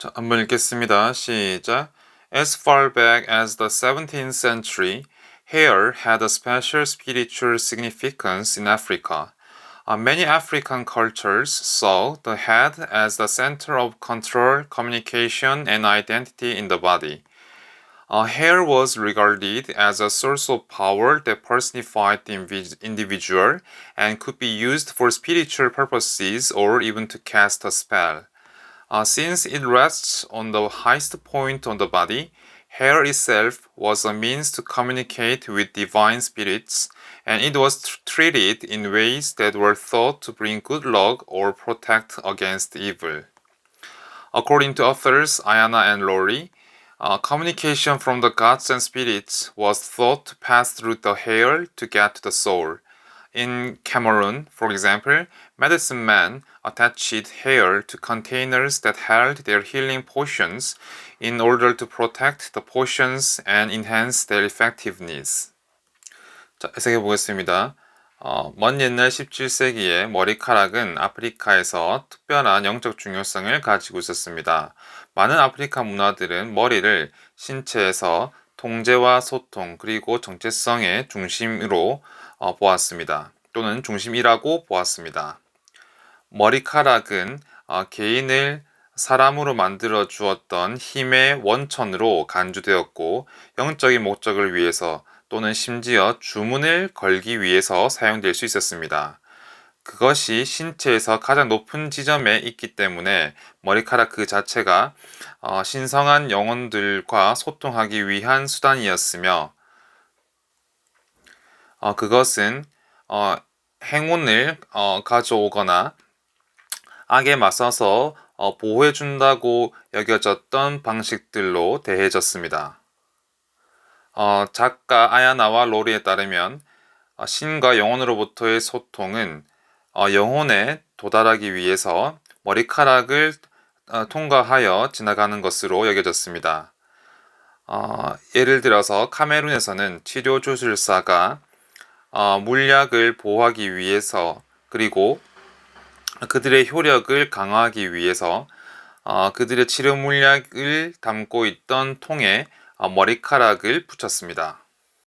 자, 한번 읽겠습니다. 시작. As far back as the 17th century, hair had a special spiritual significance in Africa. Uh, many African cultures saw the head as the center of control, communication, and identity in the body. Uh, hair was regarded as a source of power that personified the invi- individual and could be used for spiritual purposes or even to cast a spell. Uh, since it rests on the highest point on the body, hair itself was a means to communicate with divine spirits, and it was tr- treated in ways that were thought to bring good luck or protect against evil. According to authors Ayana and Lori, uh, communication from the gods and spirits was thought to pass through the hair to get to the soul. In Cameroon, for example, medicine men attached hair to containers that held their healing potions in order to protect the potions and enhance their effectiveness. 자, 해석해 보겠습니다. 어, 먼 옛날 17세기에 머리카락은 아프리카에서 특별한 영적 중요성을 가지고 있었습니다. 많은 아프리카 문화들은 머리를 신체에서 통제와 소통 그리고 정체성의 중심으로 어, 보았습니다. 또는 중심이라고 보았습니다. 머리카락은 어, 개인을 사람으로 만들어 주었던 힘의 원천으로 간주되었고 영적인 목적을 위해서 또는 심지어 주문을 걸기 위해서 사용될 수 있었습니다. 그것이 신체에서 가장 높은 지점에 있기 때문에 머리카락 그 자체가 어, 신성한 영혼들과 소통하기 위한 수단이었으며 어, 그것은 어, 행운을 어, 가져오거나 악에 맞서서 어, 보호해준다고 여겨졌던 방식들로 대해졌습니다. 어, 작가 아야나와 로리에 따르면 어, 신과 영혼으로부터의 소통은 어, 영혼에 도달하기 위해서 머리카락을 어, 통과하여 지나가는 것으로 여겨졌습니다. 어, 예를 들어서 카메룬에서는 치료 주술사가 어, 물약을 보호하기 위해서 그리고 그들의 효력을 강화하기 위해서 어, 그들의 치료 물약을 담고 있던 통에 어, 머리카락을 붙였습니다.